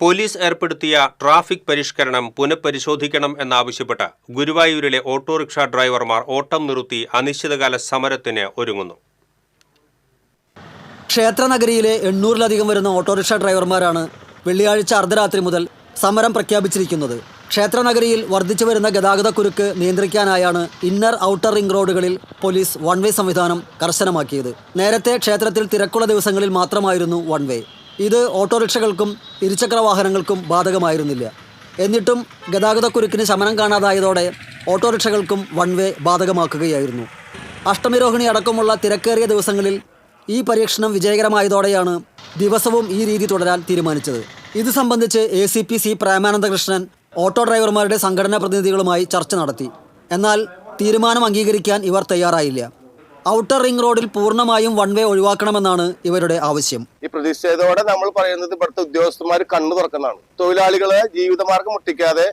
Police ഏർപ്പെടുത്തിയ traffic പരിഷ്കരണം പുനഃപരിശോധിക്കണം എന്നാവശ്യപ്പെട്ട് ഗുരുവായൂരിലെ ഓട്ടോറിക്ഷ ഡ്രൈവർമാർ ഓട്ടം നിർത്തി അനിശ്ചിതകാല സമരത്തിന് ഒരുങ്ങുന്നു. ക്ഷേത്രനഗരിയിലെ എണ്ണൂറിലധികം വരുന്ന ഓട്ടോറിക്ഷ ഡ്രൈവർമാരാണ് വെള്ളിയാഴ്ച അർദ്ധരാത്രി മുതൽ സമരം പ്രഖ്യാപിച്ചിരിക്കുന്നത്. ക്ഷേത്രനഗരിയിൽ വർദ്ധിച്ചു വരുന്ന ഗതാഗതക്കുരുക്ക് നിയന്ത്രിക്കാനായാണ് ഇന്നർ ഔട്ടർ റിംഗ് റോഡുകളിൽ പോലീസ് വൺ വേ സംവിധാനം കർശനമാക്കിയത്. നേരത്തെ ക്ഷേത്രത്തിൽ തിരക്കുള്ള ദിവസങ്ങളിൽ മാത്രമായിരുന്നു വൺ വേ. ഇത് ഓട്ടോറിക്ഷകൾക്കും ഇരുചക്ര വാഹനങ്ങൾക്കും ബാധകമായിരുന്നില്ല. എന്നിട്ടും ഗതാഗതക്കുരുക്കിന് ശമനം കാണാതായതോടെ ഓട്ടോറിക്ഷകൾക്കും വൺ വേ ബാധകമാക്കുകയായിരുന്നു. അഷ്ടമിരോഹിണി അടക്കമുള്ള തിരക്കേറിയ ദിവസങ്ങളിൽ ഈ പരീക്ഷണം വിജയകരമായതോടെയാണ് ദിവസവും ഈ രീതി തുടരാൻ തീരുമാനിച്ചത്. ഇത് സംബന്ധിച്ച് A C P C Premanandakrishnan auto ഡ്രൈവർമാരുടെ സംഘടനാ പ്രതിനിധികളുമായി ചർച്ച നടത്തി. എന്നാൽ തീരുമാനം അംഗീകരിക്കാൻ ഇവർ തയ്യാറായില്ല. ഔട്ടർ റിംഗ് റോഡിൽ പൂർണമായും വൺ വേ ഒഴിവാക്കണമെന്നാണ് ഇവരുടെ ആവശ്യം. ഈ പ്രതിഷേധത്തോടെ നമ്മൾ പറയുന്നത് ഇവിടുത്തെ ഉദ്യോഗസ്ഥന്മാർ കണ്ണു തുറക്കുന്നതാണ്. തൊഴിലാളികളെ ജീവിതമാർഗം മുട്ടിക്കാതെ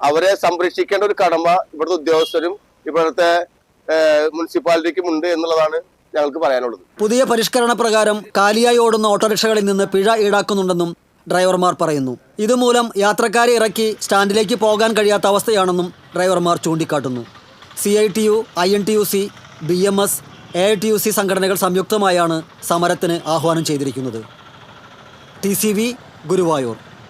അവരെ സംരക്ഷിക്കേണ്ട ഒരു കടമ ഇവിടുത്തെ ഉദ്യോഗസ്ഥരും ഇവിടുത്തെ മുനിസിപ്പാലിറ്റിക്കും ഉണ്ട് എന്നുള്ളതാണ് ഞങ്ങൾക്ക് പറയാനുള്ളത്. പുതിയ പരിഷ്കരണ പ്രകാരം കാലിയായി ഓടുന്ന ഓട്ടോറിക്ഷകളിൽ നിന്ന് പിഴ ഈടാക്കുന്നുണ്ടെന്നും ഡ്രൈവർമാർ പറയുന്നു. ഇതുമൂലം യാത്രക്കാരെ ഇറക്കി സ്റ്റാൻഡിലേക്ക് പോകാൻ കഴിയാത്ത അവസ്ഥയാണെന്നും ഡ്രൈവർമാർ ചൂണ്ടിക്കാട്ടുന്നു. C I T U I N T U C B M S A T U C സംഘടനകൾ സംയുക്തമായാണ് സമരത്തിന് ആഹ്വാനം ചെയ്തിരിക്കുന്നത്. T C V Guruvayur.